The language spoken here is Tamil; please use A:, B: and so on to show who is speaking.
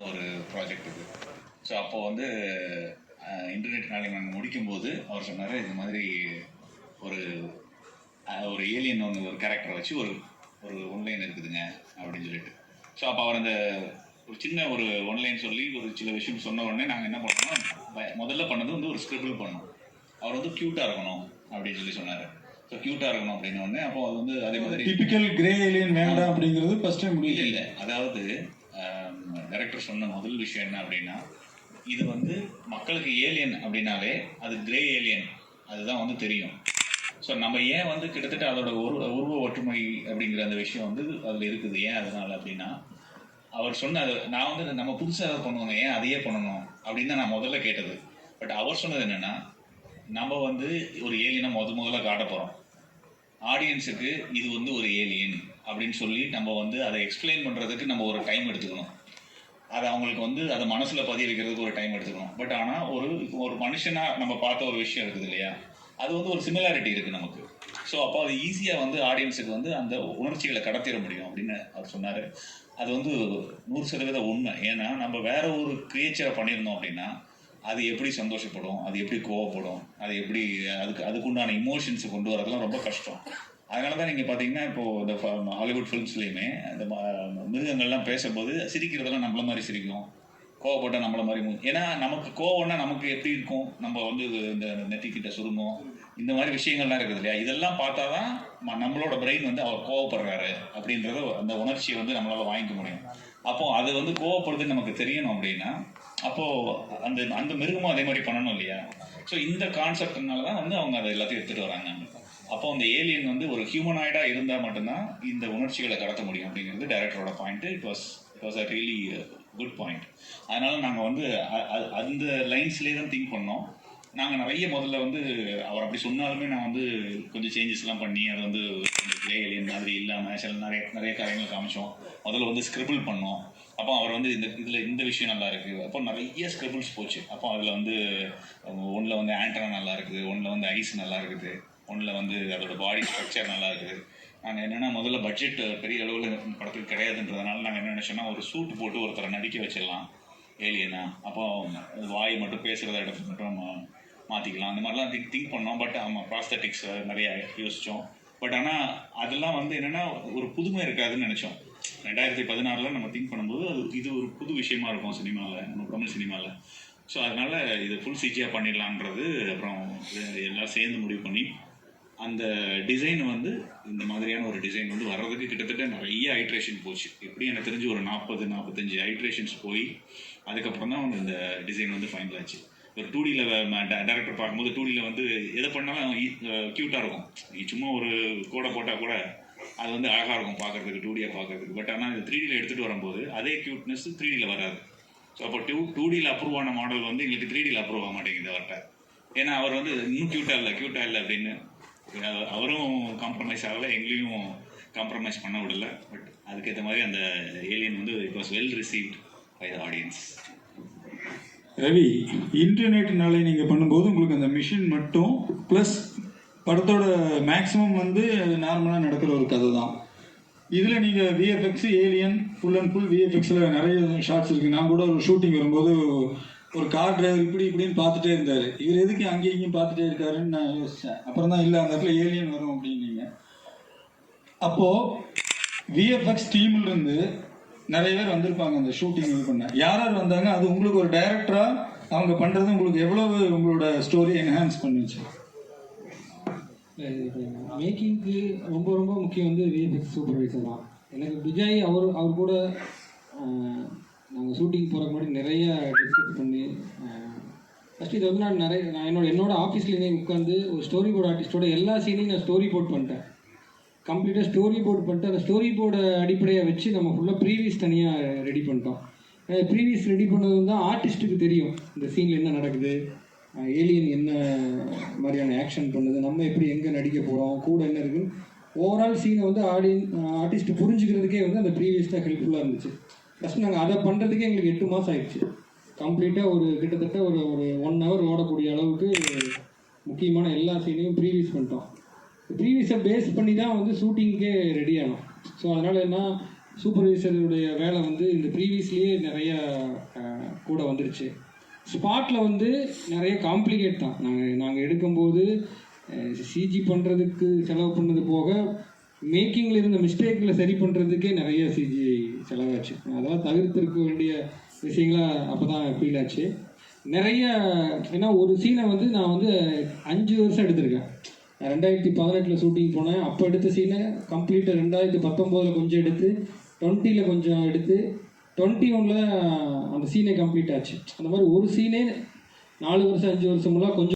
A: ஒரு ப்ராஜெக்ட் இது. ஸோ அப்போ வந்து இன்டர்நெட் நாளைக்கு நாங்கள் முடிக்கும்போது அவர் சொன்னார் இது மாதிரி ஒரு ஒரு ஏலியன் ஒன்று ஒரு கேரக்டரை வச்சு ஒரு ஒரு ஒன்லைன் இருக்குதுங்க அப்படின்னு சொல்லிட்டு. ஸோ அப்போ அவர் அந்த ஒரு சின்ன ஒரு ஒன்லைன் சொல்லி ஒரு சில விஷயம் சொன்ன உடனே நாங்கள் என்ன பண்ணோம்னா முதல்ல பண்ணது வந்து ஒரு ஸ்கிரிபிள் பண்ணோம். அவர் வந்து க்யூட்டாக இருக்கணும் அப்படின்னு சொல்லி சொன்னார். ஸோ க்யூட்டாக இருக்கணும் அப்படின்னு உடனே அப்போ அது வந்து அதே மாதிரி
B: டிபிக்கல் கிரே ஏலியன் வேண்டாம் அப்படிங்கிறது ஃபஸ்ட் டைம் முடியல
A: இல்லை. அதாவது டைரக்டர் சொன்ன முதல் விஷயம் என்ன அப்படின்னா இது வந்து மக்களுக்கு ஏலியன் அப்படின்னாலே அது கிரே ஏலியன் அதுதான் வந்து தெரியும். ஸோ நம்ம ஏன் வந்து கிட்டத்தட்ட அதோட ஒரு உருவ ஒற்றுமை அப்படிங்கிற அந்த விஷயம் வந்து அதில் இருக்குது. ஏன் அதனால அப்படின்னா அவர் சொன்ன அது நான் வந்து நம்ம புதுசாக அதை பண்ணுவோங்க ஏன் அதையே பண்ணணும் அப்படின்னு தான் நான் முதல்ல கேட்டது. பட் அவர் சொன்னது என்னென்னா நம்ம வந்து ஒரு ஏலியனை முத முதல்ல காட்ட போகிறோம் ஆடியன்ஸுக்கு இது வந்து ஒரு ஏலியன் அப்படின்னு சொல்லி நம்ம வந்து அதை எக்ஸ்பிளைன் பண்ணுறதுக்கு நம்ம ஒரு டைம் எடுத்துக்கணும். அதை அவங்களுக்கு வந்து அதை மனசில் பதிய வைக்கிறதுக்கு ஒரு டைம் எடுத்துக்கணும். பட் ஆனால் ஒரு ஒரு மனுஷனாக நம்ம பார்த்த ஒரு விஷயம் இருக்குது இல்லையா? அது வந்து ஒரு சிமிலாரிட்டி இருக்குது நமக்கு. ஸோ அப்போ அது ஈஸியாக வந்து ஆடியன்ஸுக்கு வந்து அந்த உணர்ச்சிகளை கடத்திட முடியும் அப்படின்னு அவர் சொன்னார். அது வந்து நூறு சதவீத உண்மை. ஏன்னா நம்ம வேற ஒரு கிரியேச்சரை பண்ணியிருந்தோம் அப்படின்னா அது எப்படி சந்தோஷப்படும்? அது எப்படி கோவப்படும்? அது எப்படி அதுக்கு அதுக்குண்டான இமோஷன்ஸை கொண்டு வரதெல்லாம் ரொம்ப கஷ்டம். அதனால தான் நீங்கள் பார்த்தீங்கன்னா இப்போ இந்த ஹாலிவுட் ஃபிலிம்ஸ்லையுமே அந்த ம- மிருகங்கள்லாம் பேசும்போது சிரிக்கிறதெல்லாம் நம்மள மாதிரி சிரிக்கும். கோவப்பட்டா நம்மள மாதிரி ஏன்னா நமக்கு கோவம்னா நமக்கு எப்படி இருக்கும்? நம்ம வந்து இந்த நெத்திக்கிட்ட சுருங்கும். இந்த மாதிரி விஷயங்கள்லாம் இருக்குது இல்லையா? இதெல்லாம் பார்த்தா தான் நம்மளோட பிரெயின் வந்து அவர் கோவப்படுறாரு அப்படின்றத அந்த உணர்ச்சியை வந்து நம்மளால வாங்கிக்க முடியும். அப்போ அது வந்து கோவப்படுது நமக்கு தெரியணும் அப்படின்னா அப்போ அந்த அந்த மிருகமும் அதே மாதிரி பண்ணணும் இல்லையா? ஸோ இந்த கான்செப்ட்னால தான் வந்து அவங்க அதை எல்லாத்தையும் எடுத்துட்டு வராங்க. அப்போ அந்த ஏலியன் வந்து ஒரு ஹியூமனாய்டாக இருந்தால் மட்டும்தான் இந்த உணர்ச்சிகளை கடத்த முடியும் அப்படிங்கிறது டைரக்டரோட point it was it was uh really good point அதனால் நாங்கள் வந்து அ- அந்த லைன்ஸ்லேயே தான் திங்க் பண்ணோம். நாங்கள் நிறைய முதல்ல வந்து அவர் அப்படி சொன்னாலுமே நான் வந்து கொஞ்சம் சேஞ்சஸ்லாம் பண்ணி அது வந்து கிரே ஏலியன் மாதிரி இல்லாமல் சில நிறைய நிறைய காரியங்கள் காமிச்சோம். முதல்ல வந்து ஸ்கிரிபிள் பண்ணோம். அப்போ அவர் வந்து இந்த இதில் இந்த விஷயம் நல்லா இருக்குது அப்போ நிறைய ஸ்கிரிபிள்ஸ் போச்சு. அப்போ அதில் வந்து ஒன்றில் வந்து ஆண்டனா நல்லா இருக்குது ஒன்றில் வந்து ஐஸ் நல்லா இருக்குது. ஒன்றில் வந்து அதோட பாடி ஸ்ட்ரக்சர் நல்லா இருக்குது நாங்கள் என்னென்னா முதல்ல பட்ஜெட் பெரிய அளவில் படத்துக்கு கிடையாதுன்றதுனால நாங்கள் என்ன நினச்சோன்னா ஒரு சூட் போட்டு ஒருத்தரை நடிக்க வச்சிடலாம் ஏலியனா அப்போ வாய் மட்டும் பேசுகிறத இடத்துல மட்டும் மாற்றிக்கலாம் அந்த மாதிரிலாம் திங்க் திங்க் பண்ணோம். பட் ஆமாம் ப்ராஸ்தட்டிக்ஸ் நிறையா யோசித்தோம் பட் ஆனால் அதெல்லாம் வந்து என்னென்னா ஒரு புதுமை இருக்காதுன்னு நினச்சோம். ரெண்டாயிரத்தி பதினாறில் நம்ம திங்க் பண்ணும்போது அது இது ஒரு புது விஷயமா இருக்கும் சினிமாவில் நம்ம தமிழ் சினிமாவில் ஸோ அதனால் இது ஃபுல் சிஜியாக பண்ணிடலான்றது அப்புறம் எல்லாம் சேர்ந்து முடிவு பண்ணி அந்த டிசைன் வந்து இந்த மாதிரியான ஒரு டிசைன் வந்து வர்றதுக்கு கிட்டத்தட்ட நிறைய ஹைட்ரேஷன் போச்சு. எப்படி எனக்கு தெரிஞ்சு ஒரு நாற்பது நாற்பத்தஞ்சு ஹைட்ரேஷன்ஸ் போய் அதுக்கப்புறம் தான் வந்து இந்த டிசைன் வந்து ஃபைனல் ஆச்சு. ஒரு டூ டியில் டேரக்டர் பார்க்கும்போது டூ டியில் வந்து எதை பண்ணாலும் க்யூட்டாக இருக்கும். நீ சும்மா ஒரு கோடை போட்டால் கூட அது வந்து அழகாக இருக்கும் பார்க்கறதுக்கு டூ டியாக பார்க்கறதுக்கு. பட் ஆனால் த்ரீ டியில் எடுத்துகிட்டு வரும்போது அதே க்யூட்னஸ் த்ரீ டியில் வராது. ஸோ அப்போ டூ டூ டியில் அப்ரூவ் ஆன மாடல் வந்து எங்களுக்கு த்ரீ டியில் அப்ரூவ் ஆக மாட்டேங்குது அவர்கிட்ட ஏன்னா அவர் வந்து இன்னும் க்யூட்டாக இல்லை க்யூட்டாக இல்லை அப்படின்னு அவரும் காம்ப்ரமைஸ் ஆகலை எங்களையும் காம்ப்ரமைஸ் பண்ண விடல. பட் அதுக்கேற்ற மாதிரி அந்த ஏலியன் வந்து it was well received by the audience
B: review இன்டர்நெட்னால நீங்கள் பண்ணும்போது உங்களுக்கு அந்த மிஷின் மட்டும் ப்ளஸ் படத்தோட மேக்ஸிமம் வந்து நார்மலாக நடக்கிற ஒரு கதை தான். இதில் நீங்கள் VFX alien full and full விஎஃப்எக்ஸில் நிறைய ஷார்ட்ஸ் இருக்குது நான் கூட ஒரு ஷூட்டிங் வரும்போது ஒரு கார் டிரைவர் இப்படி இப்படின்னு பார்த்துட்டே இருந்தார். இவர் எதுக்கு அங்கேயும் இங்கேயும் பார்த்துட்டே இருக்காருன்னு நான் யோசித்தேன் அப்புறம் தான் இல்லை அந்த இடத்துல ஏலியன் வரும் அப்படின்னீங்க. அப்போது விஎஃப்எக்ஸ் டீம்லேருந்து நிறைய பேர் வந்திருப்பாங்க அந்த ஷூட்டிங் இது பண்ண யார் யார் வந்தாங்க? அது உங்களுக்கு ஒரு டைரக்டராக அவங்க பண்ணுறது உங்களுக்கு எவ்வளவு உங்களோட ஸ்டோரி என்ஹான்ஸ் பண்ணிச்சு?
C: மேக்கிங்க்கு ரொம்ப ரொம்ப முக்கியம் வந்து விஎஃப்எக்ஸ் சூப்பர்வைசர் தான். எனக்கு விஜய் அவர் அவர் கூட நாங்கள் ஷூட்டிங் போகிறக்கு முன்னாடி நிறைய டிஸ்கஸ் பண்ணி ஃபஸ்ட்டு இதை வந்து நான் நிறைய நான் என்னோட என்னோட ஆஃபீஸ்லேருந்தே உட்காந்து ஒரு ஸ்டோரி போர்டு ஆர்டிஸ்டோட எல்லா சீனையும் நான் ஸ்டோரி போர்ட் பண்ணிட்டேன். கம்ப்ளீட்டாக ஸ்டோரி போர்ட் பண்ணிட்டு அந்த ஸ்டோரி போர்டை அடிப்படையாக வச்சு நம்ம ஃபுல்லாக ப்ரீவியஸ் தனியாக ரெடி பண்ணிட்டோம். ப்ரீவியஸ் ரெடி பண்ணது தான் ஆர்டிஸ்ட்டுக்கு தெரியும். இந்த சீனில் என்ன நடக்குது ஏலியன் என்ன மாதிரியான ஆக்ஷன் பண்ணுது நம்ம எப்படி எங்கே நடிக்க போகிறோம் கூட என்ன இருக்குன்னு ஓவரால் சீனை வந்து ஆடியன் ஆர்டிஸ்ட் புரிஞ்சுக்கிறதுக்கே வந்து அந்த ப்ரீவியஸ் தான் ஹெல்ப்ஃபுல்லாக இருந்துச்சு. ஃபஸ்ட் நாங்கள் அதை பண்ணுறதுக்கே எங்களுக்கு எட்டு மாதம் ஆயிடுச்சு. கம்ப்ளீட்டாக ஒரு கிட்டத்தட்ட ஒரு ஒரு ஒன் ஹவர் ஓடக்கூடிய அளவுக்கு முக்கியமான எல்லா சீனையும் ப்ரீவியஸ் பண்ணிட்டோம். ப்ரீவியஸை பேஸ் பண்ணி தான் வந்து ஷூட்டிங்க்கே ரெடி ஆகணும் ஸோ அதனால் என்ன சூப்பர்வைசருடைய வேலை வந்து இந்த ப்ரீவியஸ்லேயே நிறைய கூட வந்துருச்சு. ஸ்பாட்டில் வந்து நிறைய காம்ப்ளிகேட் தான். நாங்கள் நாங்கள் எடுக்கும்போது சிஜி பண்ணுறதுக்கு செலவு பண்ணது போக மேக்கிங்கில் இருந்த மிஸ்டேக்கில் சரி பண்ணுறதுக்கே நிறைய சிஜி செலவாச்சு. அதெல்லாம் தவிர்த்திருக்க வேண்டிய விஷயங்களாக அப்போ தான் ஃபீல் ஆச்சு நிறைய ஏன்னா ஒரு சீனை வந்து நான் வந்து அஞ்சு வருஷம் எடுத்திருக்கேன். ரெண்டாயிரத்தி பதினெட்டில் ஷூட்டிங் போனேன். அப்போ எடுத்த சீனை கம்ப்ளீட்டாக ரெண்டாயிரத்தி பத்தொம்போதில் கொஞ்சம் எடுத்து டுவெண்ட்டியில் கொஞ்சம் எடுத்து டுவெண்ட்டி ஒனில் அந்த சீனே கம்ப்ளீட் ஆச்சு. அந்த மாதிரி ஒரு சீனே நாலு வருஷம் அஞ்சு வருஷமெல்லாம் கொஞ்சம்